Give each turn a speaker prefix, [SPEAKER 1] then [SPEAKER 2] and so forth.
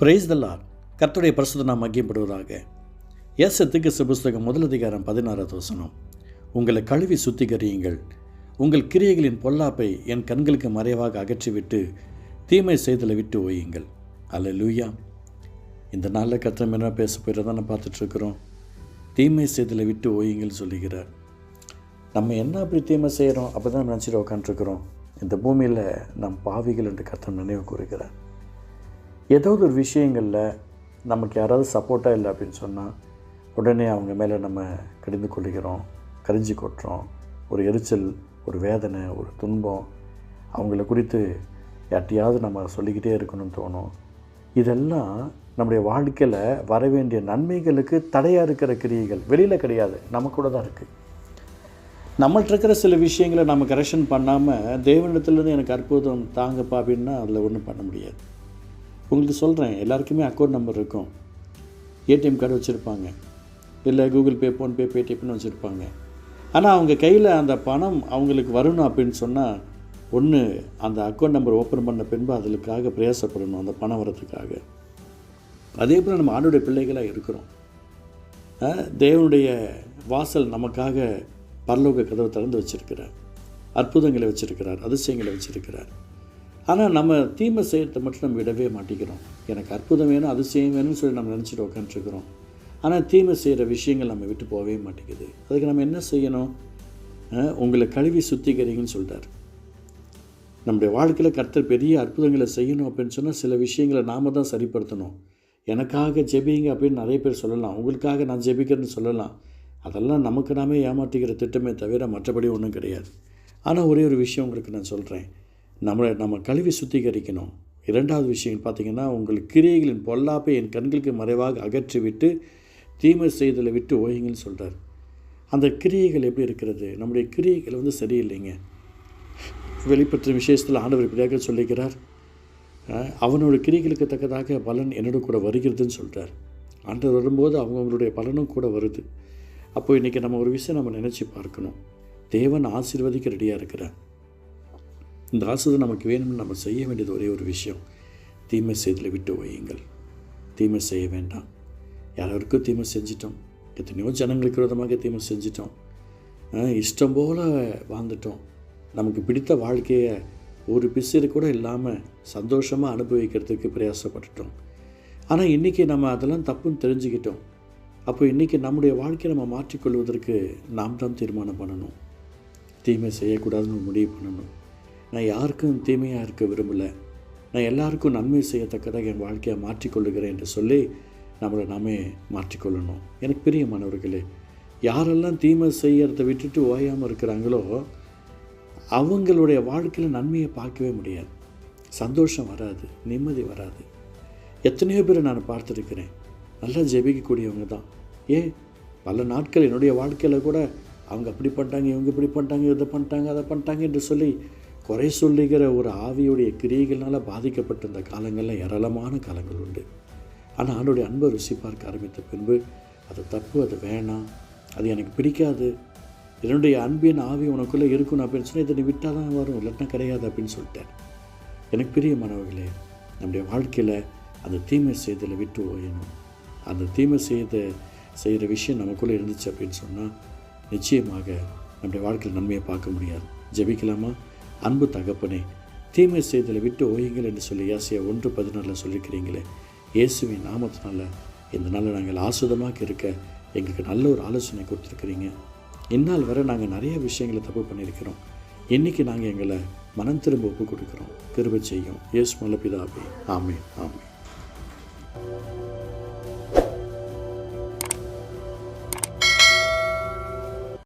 [SPEAKER 1] Price தல்லார் கர்த்தருடைய பரிசுத்த நாம் மகியப்படுவதாக ஏசத்துக்கு புஸ்தகம் முதல் அதிகாரம் பதினாறாவது வசனம். உங்களை கழுவி சுத்திகரியுங்கள். உங்கள் கிரியைகளின் பொல்லாப்பை என் கண்களுக்கு மறைவாக அகற்றிவிட்டு தீமை செய்தலை விட்டு ஓயுங்கள். அல்ல லூயா இந்த நாளில் கர்த்தம் என்ன பேச போயிட்டு தானே பார்த்துட்ருக்குறோம். தீமை செய்தலை விட்டு ஓயுங்கள் சொல்லுகிறார். நம்ம என்ன அப்படி தீமை செய்கிறோம் அப்போ தான் நினச்சிட்டு உட்காந்துருக்குறோம் இந்த பூமியில் நம் பாவிகள் என்று கர்த்தம் நினைவு கூறுகிறார். ஏதாவது ஒரு விஷயங்களில் நமக்கு யாராவது சப்போர்ட்டாக இல்லை அப்படின்னு சொன்னால் உடனே அவங்க மேலே நம்ம கடிந்து கொள்ளுகிறோம் கரிஞ்சி கொட்டுறோம். ஒரு எரிச்சல் ஒரு வேதனை ஒரு துன்பம் அவங்கள குறித்து யார்ட்டையாவது நம்ம சொல்லிக்கிட்டே இருக்கணும்னு தோணும். இதெல்லாம் நம்முடைய வாழ்க்கையில் வர வேண்டிய நன்மைகளுக்கு தடையாக இருக்கிற கிரியைகள் வெளியில் கிடையாது நம்ம கூட தான் இருக்குது நம்மள்ட்ட இருக்கிற சில விஷயங்களை நம்ம கரெக்ஷன் பண்ணாமல் தேவனிடத்துலேருந்து எனக்கு அற்புதம் தாங்கப்பா அப்படின்னா அதில் ஒன்றும் பண்ண முடியாது. உங்களுக்கு சொல்கிறேன் எல்லாருக்குமே அக்கௌண்ட் நம்பர் இருக்கும். ஏடிஎம் கார்டு வச்சுருப்பாங்க. இல்லை கூகுள் பே ஃபோன்பே பேடிஎம்னு வச்சுருப்பாங்க. ஆனால் அவங்க கையில் அந்த பணம் அவங்களுக்கு வரணும் அப்படின்னு சொன்னால் ஒன்று அந்த அக்கௌண்ட் நம்பர் ஓப்பன் பண்ண பின்பு அதுக்காக பிரயாசப்படணும் அந்த பணம் வரதுக்காக அதே போல் நம்ம ஆண்டுடைய பிள்ளைகளாக இருக்கிறோம். தேவனுடைய வாசல் நமக்காக பரலோக கதவை திறந்து வச்சுருக்கிறார். அற்புதங்களை வச்சுருக்கிறார் அதிசயங்களை வச்சுருக்கிறார். ஆனால் நம்ம தீமை செய்யறதை மட்டும் நம்ம விடவே மாட்டேங்கிறோம். எனக்கு அற்புதம் வேணும் அதிசயம் வேணும்னு சொல்லி நம்ம நினச்சிட்டு உட்காந்துருக்குறோம் ஆனால் தீமை செய்கிற விஷயங்கள் நம்ம விட்டு போகவே மாட்டேங்குது. அதுக்கு நம்ம என்ன செய்யணும்? உங்களை கழுவி சுத்திகரிங்கன்னு சொல்லிட்டார் நம்முடைய வாழ்க்கையில் கர்த்தர் பெரிய அற்புதங்களை செய்யணும் அப்படின்னு சொன்னால் சில விஷயங்களை நாம தான் சரிப்படுத்தணும். எனக்காக ஜெபிங்க அப்படின்னு நிறைய பேர் சொல்லலாம். உங்களுக்காக நான் ஜெபிக்கிறேன்னு சொல்லலாம். அதெல்லாம் நமக்கு நாமே ஏமாற்றிக்கிற திட்டமே தவிர மற்றபடி ஒன்றும் கிடையாது. ஆனால் ஒரே ஒரு விஷயம் உங்களுக்கு நான் சொல்கிறேன் நம்மளை நம்ம கழுவி சுத்திகரிக்கணும். இரண்டாவது விஷயம் பார்த்தீங்கன்னா உங்கள் கிரியைகளின் பொல்லாப்பை என் கண்களுக்கு மறைவாக அகற்றிவிட்டு தீமை செய்தலை விட்டு ஓயுங்கன்னு சொல்கிறார் அந்த கிரியைகள் எப்படி இருக்கிறது? நம்முடைய கிரியைகள் வந்து சரியில்லைங்க. வெளிப்பட்ட விஷயத்தில் ஆண்டவர் இப்படியாக சொல்லிக்கிறார் அவனோட கிரிகளுக்கு தக்கதாக பலன் என்னோட கூட வருகிறதுன்னு சொல்கிறார் ஆண்டவர் வரும்போது அவங்கவுங்களுடைய பலனும் கூட வருது. அப்போ இன்றைக்கி நம்ம ஒரு விஷயம் நம்ம நினச்சி பார்க்கணும். தேவன் ஆசீர்வதிக்க ரெடியாக இருக்கிறார். இந்த ஆசிரியர் நமக்கு வேணும்னு நம்ம செய்ய வேண்டியது ஒரே ஒரு விஷயம். தீமை செய்தில் விட்டு வையுங்கள் தீமை செய்ய வேண்டாம். யாராருக்கும் தீமை செஞ்சிட்டோம். எத்தனையோ ஜனங்களுக்கு விரோதமாக தீமை செஞ்சிட்டோம். இஷ்டம் போல் வாழ்ந்துட்டோம். நமக்கு பிடித்த வாழ்க்கையை ஒரு பிசிறு கூட இல்லாமல் சந்தோஷமாக அனுபவிக்கிறதுக்கு பிரயாசப்பட்டுட்டோம். ஆனால் இன்றைக்கி நம்ம அதெல்லாம் தப்புன்னு தெரிஞ்சுக்கிட்டோம். அப்போ இன்றைக்கி நம்முடைய வாழ்க்கையை நம்ம மாற்றிக்கொள்வதற்கு நாம் தான் தீர்மானம் பண்ணணும். தீமை செய்யக்கூடாதுன்னு முடிவு பண்ணணும். நான் யாருக்கும் தீமையாக இருக்க விரும்பலை. நான் எல்லாருக்கும் நன்மை செய்யத்தக்கதாக என் வாழ்க்கையை மாற்றிக்கொள்ளுகிறேன் என்று சொல்லி நம்மளை நாமே மாற்றிக்கொள்ளணும். எனக்கு பிரியமானவர்களே யாரெல்லாம் தீமை செய்யறதை விட்டுட்டு ஓயாமல் இருக்கிறாங்களோ அவங்களுடைய வாழ்க்கையில் நன்மையை பார்க்கவே முடியாது. சந்தோஷம் வராது நிம்மதி வராது. எத்தனையோ பேர் நான் பார்த்துருக்கிறேன். நல்லா ஜெபிக்கக்கூடியவங்க தான். ஏன்? பல நாட்கள் என்னுடைய வாழ்க்கையில் கூட அவங்க அப்படி பண்ணிட்டாங்க இவங்க இப்படி பண்ணிட்டாங்க இதை பண்ணிட்டாங்க அதை பண்ணிட்டாங்க என்று சொல்லி குறை சொல்லுகிற ஒரு ஆவியுடைய கிரியைகளால் பாதிக்கப்பட்ட இந்த காலங்களில் ஏராளமான காலங்கள் உண்டு. ஆனால் ஆண்டுடைய அன்பை ருசி பார்க்க ஆரம்பித்த பின்பு அது தப்பு அது வேணாம் அது எனக்கு பிடிக்காது என்னுடைய அன்பின் ஆவி உனக்குள்ளே இருக்கணும் அப்படின்னு சொன்னால் இதை நீ விட்டால் தான் வரும் இல்லாட்டினா கிடையாது அப்படின்னு சொல்லிட்டேன். எனக்கு பிரியமானவர்களே நம்முடைய வாழ்க்கையில் அந்த தீமை செய்தலை விட்டு ஓயணும். அந்த தீமை செய்த செய்கிற விஷயம் நமக்குள்ளே இருந்துச்சு அப்படின்னு சொன்னால் நிச்சயமாக நம்முடைய வாழ்க்கையில் நன்மையை பார்க்க முடியாது. ஜெபிக்கலாமா? அன்பு தகப்பனே தீமை செய்தலை விட்டு ஓயுங்கள் என்று சொல்லி ஏசியா ஒன்று பதினாலில் சொல்லியிருக்கிறீங்களே இயேசுவின் நாமத்தினால இந்த நாளில் நாங்கள் ஆசுதமாக இருக்க எங்களுக்கு நல்ல ஒரு ஆலோசனை கொடுத்துருக்குறீங்க. இந்நாள் வரை நாங்கள் நிறைய விஷயங்களை தப்பு பண்ணியிருக்கிறோம். இன்றைக்கி நாங்கள் எங்களை மனம் திரும்ப ஒப்பு கொடுக்குறோம். கிருபை செய்யும். இயேசு மலப்பிதாபி ஆமே ஆமே